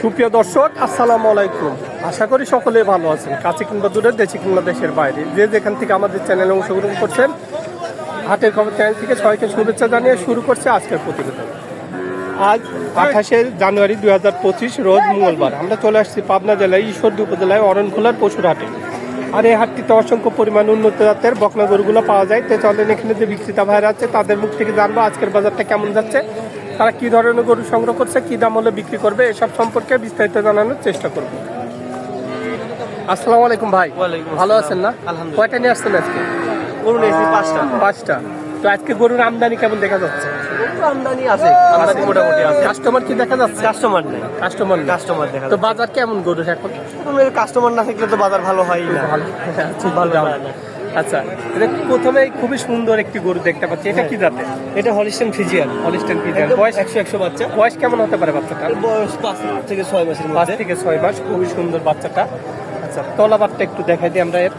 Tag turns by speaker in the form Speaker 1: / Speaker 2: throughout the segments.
Speaker 1: সুপ্রিয় দর্শক, আসসালামু আলাইকুম। আশা করি সকলে ভালো আছেন। কাছে কিংবা দূরে, দেশে কিংবা দেশের বাইরে। যে যেখান থেকে আমাদের চ্যানেলে অংশগ্রহণ করছেন, হাটের খবর চ্যানেল থেকে সবাইকে শুভেচ্ছা জানিয়ে শুরু করছে আজকের প্রতিবেদন। আজ আঠাশে জানুয়ারি দুই হাজার পঁচিশ রোজ মঙ্গলবার। আমরা চলে আসছি পাবনা জেলায় ঈশ্বরদী উপজেলায় অরণখোলার পশুর হাটে। আর এই হাটটিতে অসংখ্য পরিমাণ উন্নত জাতের বকনা গরুগুলো পাওয়া যায়। তো চলেন এখানে যে বিক্রেতা ভাইরা আছে, তাদের মুখ থেকে জানব আজকের বাজারটা কেমন যাচ্ছে। তারা কি ধরনের গরু সংগ্রহ করছে কি দাম হলে বিক্রি করবে এসব সম্পর্কে বিস্তারিত জানানোর চেষ্টা করব। আসসালামু আলাইকুম ভাই। ভালো আছেন না। কয়টা নিয়ে আসছেন আজকে?
Speaker 2: গরু নিয়েছি পাঁচটা।
Speaker 1: পাঁচটা। তো আজকে গরুর আমদানি কেমন দেখা যাচ্ছে?
Speaker 2: গরু আমদানি আছে আমদানি মোটামুটি আছে।
Speaker 1: কাস্টমার কি দেখা যাচ্ছে?
Speaker 2: কাস্টমার নেই।
Speaker 1: কাস্টমার
Speaker 2: কাস্টমার দেখা
Speaker 1: তো বাজার কেমন গরুর এখন?
Speaker 2: কাস্টমার না থাকলে তো বাজার ভালো হয় না।
Speaker 1: ভালো। ভালো। আচ্ছা এটা প্রথমে খুবই সুন্দর একটি গরু দেখতে পাচ্ছি। এটা কি জাতে
Speaker 2: এটা হলিস্টেন ফিজিয়ান
Speaker 1: হলিস্টেন ফিজিয়ান বয়স
Speaker 2: একশো একশো বাচ্চা।
Speaker 1: বয়স কেমন হতে পারে বাচ্চাটা?
Speaker 2: বয়স পাঁচ থেকে ছয় মাসের
Speaker 1: পাঁচ থেকে ছয় মাস খুবই সুন্দর বাচ্চাটা। আচ্ছা তলাবারটা একটু দেখাই দিই আমরা এর।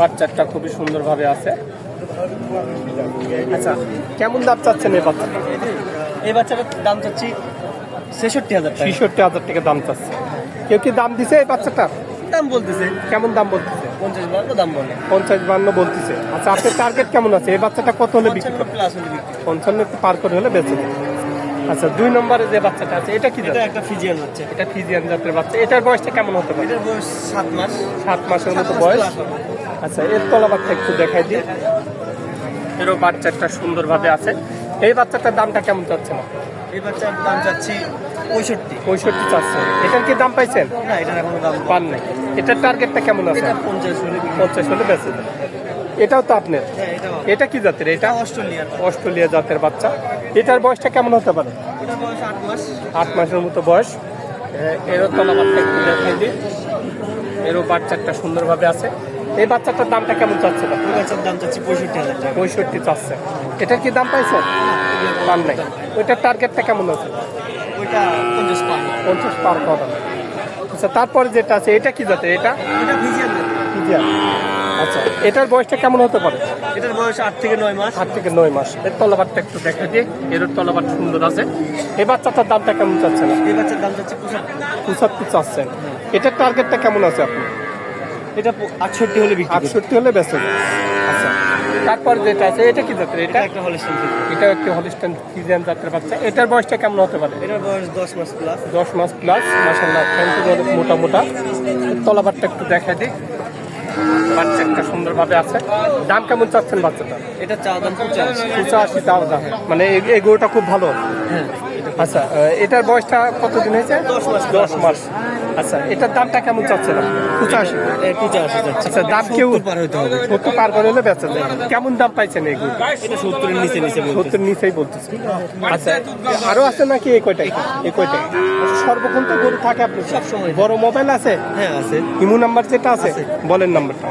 Speaker 1: বাচ্চাটা খুবই সুন্দরভাবে আছে। আচ্ছা কেমন দাম চাচ্ছেন এই বাচ্চাটা?
Speaker 2: এই বাচ্চাটার দাম চাচ্ছি ছেষট্টি হাজার
Speaker 1: ছেষট্টি হাজার টাকা দাম চাচ্ছে। কেউ কি দাম দিছে এই বাচ্চাটা
Speaker 2: দাম বলতেছে।
Speaker 1: কেমন দাম বলতেছে?
Speaker 2: পঞ্চাশ বান্ন দাম বলে।
Speaker 1: পঞ্চাশ বান্ন বলতেছে। আচ্ছা আপনার টার্গেট কেমন আছে? এই বাচ্চাটা কত হলে বিক্রি
Speaker 2: প্লাস হলে বিক্রি
Speaker 1: পঞ্চান্ন একটু পার করে হলে বেঁচে আচ্ছা দুই নম্বরে যে বাচ্চাটা আছে এটা কি
Speaker 2: এটা একটা ফিজিয়ান হচ্ছে
Speaker 1: এটা ফিজিয়ান জাতের বাচ্চা। এটার বয়সটা কেমন হতে পারে?
Speaker 2: এটার বয়স সাত মাস।
Speaker 1: সাত মাসের মতো বয়স। আচ্ছা এর তলাবারটা একটু দেখাই দিই। এরও বাচ্চাটা সুন্দরভাবে আছে। এই বাচ্চাটার দামটা কেমন চাচ্ছে না
Speaker 2: এই বাচ্চার দাম চাচ্ছি পঁয়ষট্টি।
Speaker 1: পঁয়ষট্টি চারশো এটার কি দাম পাইছেন?
Speaker 2: না এটার এখনও দাম
Speaker 1: পান নাই। এটার টার্গেটটা কেমন আছে?
Speaker 2: পঞ্চাশ হলে
Speaker 1: পঞ্চাশ হলে বেঁচে এটাও তো আপনার।
Speaker 2: হ্যাঁ
Speaker 1: এটা কি জাতের এটা?
Speaker 2: অস্ট্রেলিয়ার
Speaker 1: অস্ট্রেলিয়া জাতের বাচ্চা। এটার বয়সটা কেমন হতে পারে?
Speaker 2: আট
Speaker 1: মাসের মতো বয়স। এরও একটু দেখাই দিই। এরও বাচ্চাটা সুন্দরভাবে আছে। এই বাচ্চাটার দামটা কেমন চাচ্ছে?
Speaker 2: বাচ্চার দাম পঁয়ষট্টি হাজার টাকা।
Speaker 1: পঁয়ষট্টি চাচ্ছে। এটার কি দাম পাইছেন পান নাই। ওইটার টার্গেটটা কেমন আছে?
Speaker 2: ওইটা পঞ্চাশ
Speaker 1: পঞ্চাশ পার করা আচ্ছা তারপরে যেটা আছে এটা কি যাতে এটা?
Speaker 2: এটা ভিজিয়ান
Speaker 1: ফিজিয়ান। আচ্ছা এটার বয়সটা কেমন হতে পারে?
Speaker 2: এটার বয়স আট থেকে নয় মাস।
Speaker 1: আট থেকে নয় মাস। এর তলাবারটা একটু দেখা দিয়ে এর তলাবার সুন্দর আছে। এই বাচ্চাটার দামটা কেমন চাচ্ছে? না
Speaker 2: এই বাচ্চার দাম চাচ্ছি পঁচাত্তর।
Speaker 1: পঁচাত্তর চাচ্ছেন এটার টার্গেটটা কেমন আছে আপনি
Speaker 2: এটা আটষট্টি হলে বিক্রি
Speaker 1: আটষট্টি হলে বেঁচে যাবে। আচ্ছা। তারপর যেটা আছে এটা কি জাতের?
Speaker 2: এটা
Speaker 1: এটা
Speaker 2: একটা হলিস্টেন
Speaker 1: এটাও একটি হলিস্টান ফিজিয়ান জাতের বাচ্চা। এটার বয়সটা কেমন হতে পারে?
Speaker 2: এটার বয়স দশ মাস প্লাস
Speaker 1: দশ মাস প্লাস মাসাল্লাহ মোটা মোটা। তলাবারটা একটু দেখা দিই। বাচ্চাটা সুন্দরভাবে আছে। দাম কেমন চাচ্ছেন বাচ্চাটা?
Speaker 2: এটা চা দাম পঞ্চাশ
Speaker 1: পঁচাশি তাও দাম। মানে এই- এই গরুটা খুব ভালো।
Speaker 2: হ্যাঁ।
Speaker 1: আচ্ছা এটার বয়সটা কতদিন হয়েছে?
Speaker 2: দশ মাস।
Speaker 1: দশ মাস। আচ্ছা এটার দামটা কেমন চাচ্ছেন আপনি? পঁচাশি।
Speaker 2: পঁচাশি
Speaker 1: আচ্ছা দাম কেউ
Speaker 2: পার হইতে হবে।
Speaker 1: সত্তর পার করে হলে বেচা যায়। কেমন দাম পাইছেন এই গরু
Speaker 2: সত্তরের নিচে নিচে
Speaker 1: সত্তর নিচেই বলতেছে। আচ্ছা আরও আছে নাকি এই কয়টাই? এই কয়টাই? সর্বক্ষণ তো গরু থাকে আপনি
Speaker 2: সবসময়।
Speaker 1: বড় মোবাইল আছে?
Speaker 2: হ্যাঁ আছে।
Speaker 1: ইমো নাম্বার যেটা আছে
Speaker 2: আছে।
Speaker 1: বলেন নাম্বারটা।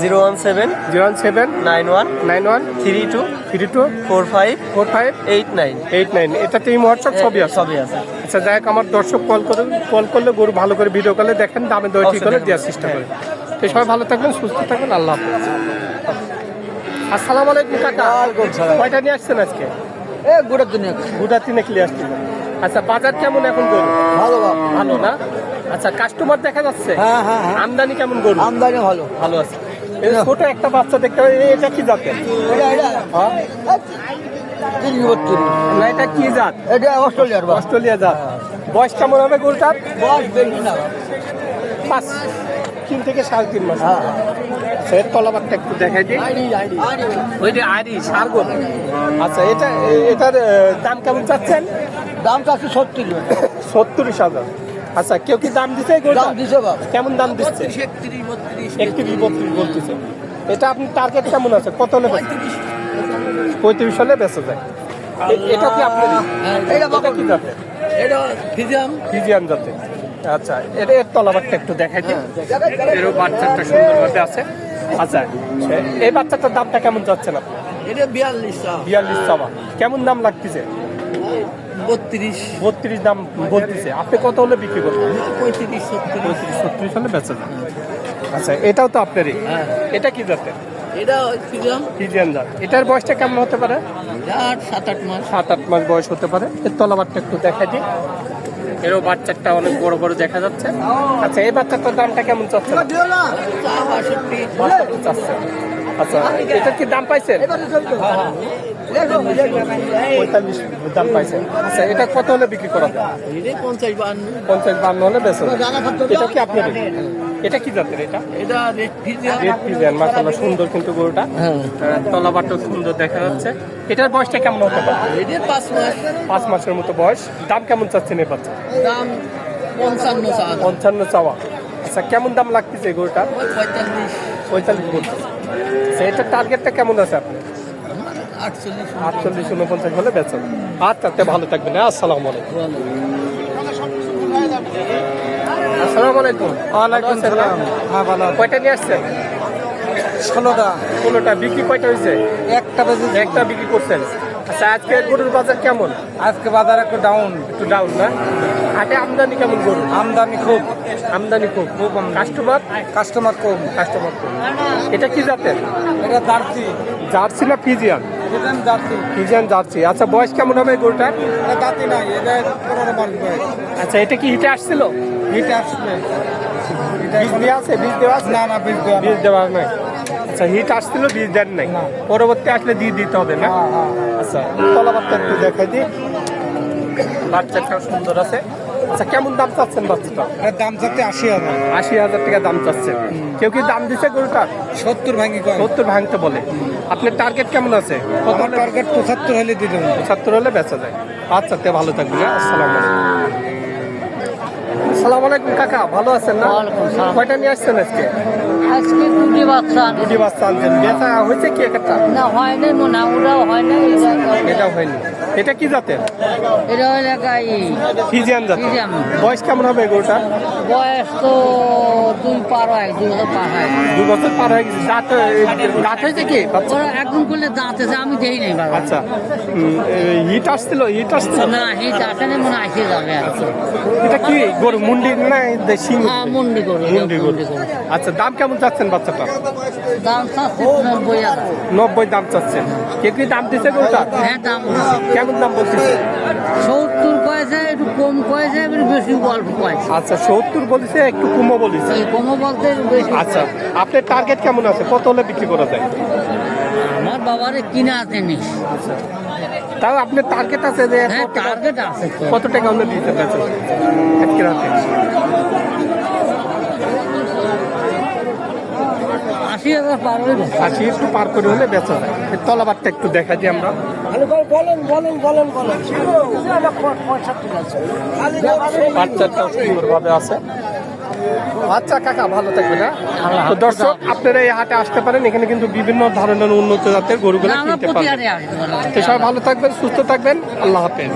Speaker 2: Zero one seven
Speaker 1: zero one seven
Speaker 2: nine one
Speaker 1: nine one
Speaker 2: three two
Speaker 1: three two
Speaker 2: four five
Speaker 1: four five
Speaker 2: eight nine
Speaker 1: eight nine. এটাতে ইমো হোয়াটসঅ্যাপ সবই আছে।
Speaker 2: সবই আছে।
Speaker 1: আচ্ছা যাই হোক আমার দর্শক কল করে কল করলে গরু ভালো করে ভিডিও কলে দেখেন দামে দই ঠিক করে দেওয়ার চেষ্টা করেন তো সবাই ভালো থাকবেন সুস্থ থাকবেন আল্লাহ হাফেজ। আসসালামু আলাইকুম কাকা। কয়টা নিয়ে আসছেন আজকে?
Speaker 3: এ গোটা দুনিয়া
Speaker 1: গুড়া তিনে ক্লিয়ার আসছিল আচ্ছা বাজার কেমন এখন গরু?
Speaker 3: ভালো
Speaker 1: ভালো। না? আচ্ছা কাস্টমার দেখা যাচ্ছে?
Speaker 3: হ্যাঁ হ্যাঁ হ্যাঁ।
Speaker 1: আমদানি কেমন গরু?
Speaker 3: আমদানি ভালো।
Speaker 1: ভালো আছে। এই ছোট একটা বাচ্চা দেখতে পাই এটা কি জাতের? হ্যাঁ? না এটা কি জাত?
Speaker 3: এটা অস্ট্রেলিয়ার
Speaker 1: অস্ট্রেলিয়া জাত। বয়স কেমন হবে
Speaker 3: বেশি না।
Speaker 1: পাঁচ তিন থেকে সাড়ে তিন মাস।
Speaker 3: হ্যাঁ।
Speaker 1: আচ্ছা, তলাবারটা একটু দেখাই দিই। ওই যে আরি সারগোল আচ্ছা এটা এটার দাম কেমন চাচ্ছেন?
Speaker 3: দাম চাচ্ছে সত্তর।
Speaker 1: সত্তরিশ হাজার। আচ্ছা কেউ কি দাম দিছে
Speaker 3: দাম দিছে বাপ।
Speaker 1: কেমন দাম দিচ্ছে?
Speaker 3: একত্রিশ বত্রিশ
Speaker 1: বলতেছে। এটা আপনি টার্গেট কেমন আছে? কত হলে? পঁয়ত্রিশ। হলে বেঁচে যায়। এটা কি আপনার
Speaker 3: এটা বাবা
Speaker 1: কি জাতের?
Speaker 3: এটা ফিজাম
Speaker 1: ফিজিয়ান জাতের। আচ্ছা এটা এর তলাবারটা একটু দেখাই দিই। এরও বাচ্চাটা সুন্দরভাবে আছে। আচ্ছা এই বাচ্চাটার দামটা কেমন যাচ্ছে না
Speaker 3: এটা বিয়াল্লিশ
Speaker 1: বিয়াল্লিশ চাওয়া। কেমন দাম লাগতেছে?
Speaker 3: বত্রিশ।
Speaker 1: বত্রিশ দাম বলতেছে। আপনি কত হলে বিক্রি করবেন?
Speaker 3: পঁয়ত্রিশ সত্তর
Speaker 1: পঁয়ত্রিশ ছত্রিশ হলে বেচা যায়। আচ্ছা এটাও তো আপনারই।
Speaker 3: হ্যাঁ।
Speaker 1: এটা কি জাতের?
Speaker 3: এটা
Speaker 1: জাত। এটার বয়সটা কেমন হতে পারে?
Speaker 3: সাত আট মাস।
Speaker 1: সাত আট মাস বয়স হতে পারে। এর তলাবারটা একটু দেখা দিই। এরও বাচ্চাটা অনেক বড় বড় দেখা যাচ্ছে। আচ্ছা এই বাচ্চাটার দামটা কেমন চাচ্ছে? আচ্ছা এটার কি দাম পাইছেন? আচ্ছা এটা কত হলে বিক্রি করা হলে এটা কি আপনার এটা কি এটা? সুন্দর কিন্তু গরুটা।
Speaker 3: হ্যাঁ
Speaker 1: তলাবারটাও সুন্দর দেখা যাচ্ছে। এটার বয়সটা কেমন হতে পারে?
Speaker 3: মাস
Speaker 1: মাসের মতো বয়স। দাম কেমন চাচ্ছেন এই বাচ্চা
Speaker 3: দাম পঞ্চান্ন চা
Speaker 1: পঞ্চান্ন চাওয়া। আচ্ছা কেমন দাম লাগতেছে গরুটা?
Speaker 3: পঁয়তাল্লিশ।
Speaker 1: পঁয়তাল্লিশ বলতে আচ্ছা এটার টার্গেটটা কেমন আছে আপনি
Speaker 3: আটচল্লিশ
Speaker 1: উনপঞ্চাশ হলে বেচেন আচ্ছা তে ভালো থাকবেন আসসালামু আলাইকুম। আসসালামু আলাইকুম।
Speaker 2: ওয়ালাইকুম সালাম। হ্যাঁ ভালো
Speaker 1: কয়টা নিয়ে আসছেন?
Speaker 2: ষোলোটা।
Speaker 1: ষোলোটা। বিক্রি কয়টা হয়েছে?
Speaker 2: একটা বেজে
Speaker 1: একটা বিক্রি করছেন। আচ্ছা আজকে গরুর বাজার কেমন?
Speaker 2: আজকে বাজার একটু ডাউন
Speaker 1: একটু ডাউন না? হাটে আমদানি কেমন গরু?
Speaker 2: আমদানি খুব।
Speaker 1: আমদানি খুব। খুব কাস্টমার?
Speaker 2: কাস্টমার কম।
Speaker 1: কাস্টমার কম। এটা কি জাতের?
Speaker 2: এটা জার্সি।
Speaker 1: জার্সি না ফিজিয়ান?
Speaker 2: জার্সি।
Speaker 1: ফিজিয়ান আচ্ছা বয়স কেমন হবে গরুটার?
Speaker 2: এটা নাই এটা পনেরো মাস বয়স।
Speaker 1: আচ্ছা এটা কি হিটে আসছিল?
Speaker 2: হিট আসবে
Speaker 1: বীজ দেওয়া আছে? বীজ দেওয়া আছে?
Speaker 2: না না বীজ দেওয়া
Speaker 1: বীজ দেওয়া নাই। আচ্ছা হিট আসছিল বীজ দেন নাই। পরবর্তী আসলে দিয়ে দিতে হবে না?
Speaker 2: হ্যাঁ হ্যাঁ।
Speaker 1: আচ্ছা তলাবারটা একটু দেখাই দিই। বাচ্চাটাও সুন্দর আছে। আচ্ছা কেমন দাম চাচ্ছেন বাচ্চাটা?
Speaker 2: দাম চাচ্ছে আশি হাজার।
Speaker 1: আশি হাজার টাকা দাম চাচ্ছেন। কেউ কি দাম দিছে গরুটার?
Speaker 2: সত্তর ভাঙি
Speaker 1: সত্তর ভাঙতে বলে। আপনার টার্গেট কেমন আছে? কত
Speaker 2: টার্গেট পঁচাত্তর হলে দিয়ে দেবো
Speaker 1: পঁচাত্তর হলে বেচা যায়। আচ্ছা তে ভালো থাকবেন হ্যাঁ? আসসালামু আলাইকুম। কাকা ভালো আছেন না? কয়টা নিয়ে আসছেন আজকে?
Speaker 3: আজকে দুটি বাচ্চা
Speaker 1: দুটি বাচ্চা আনছেন। বেচা হয়েছে কি একটা
Speaker 3: না হয় নাই মনে ওরাও হয় নাই
Speaker 1: এটা হয়নি। এটা কি জাতের?
Speaker 3: এটা হলো গাই।
Speaker 1: ফিজিয়ান জাতের। বয়স কেমন হবে গরুটা
Speaker 3: বয়স তো দুই পার হয় দুই বছর পার হয়।
Speaker 1: দু বছর পার হয়ে গেছে। দাঁত দাঁত হয়েছে কি?
Speaker 3: ওরা একদম করলে দাঁতেছে আমি দেই নাই বাবা।
Speaker 1: আচ্ছা। হিট আসছিল হিট আসছিল?
Speaker 3: না হিট আসে না মনে আসে যাবে।
Speaker 1: এটা কি গরু মুন্ডি না দেশি
Speaker 3: হ্যাঁ মুন্ডি করে
Speaker 1: মুন্ডি গরু। আচ্ছা দাম কেমন চাচ্ছেন বাচ্চাটা
Speaker 3: দাম চাচ্ছে নব্বই
Speaker 1: নব্বই দাম চাচ্ছেন। কে কি দাম দিচ্ছে গরুটা?
Speaker 3: হ্যাঁ দাম
Speaker 1: কেমন দাম বলতেছে?
Speaker 3: সত্তর কয়েছে একটু কম কয়েছে একটু বেশি অল্প কয়েছে।
Speaker 1: আচ্ছা সত্তর বলেছে একটু কমও বলেছে
Speaker 3: কমও বলতে
Speaker 1: আচ্ছা আপনার টার্গেট কেমন আছে? কত হলে বিক্রি করা যায়?
Speaker 3: আমার বাবার কিনা আছে নিস
Speaker 1: আচ্ছা তাও আপনার টার্গেট আছে যে
Speaker 3: হ্যাঁ
Speaker 1: কত টাকা-
Speaker 3: টার্গেট আছে
Speaker 1: কত টাকা হলে দিতে পারছেন? আজকে রাতে।
Speaker 3: আশি হাজার পার হয়ে
Speaker 1: আশি একটু পার করে হলে বেচা যায়। এর তলাবারটা একটু দেখা দিই আমরা। বাচ্চাটাও সুন্দরভাবে আছে। আচ্ছা কাকা ভালো থাকবে না? তো দর্শক আপনারা এই হাটে আসতে পারেন এখানে কিন্তু বিভিন্ন ধরনের উন্নত জাতের গরুগুলো কিনতে সবাই ভালো থাকবেন সুস্থ থাকবেন। আল্লাহ হাফেজ।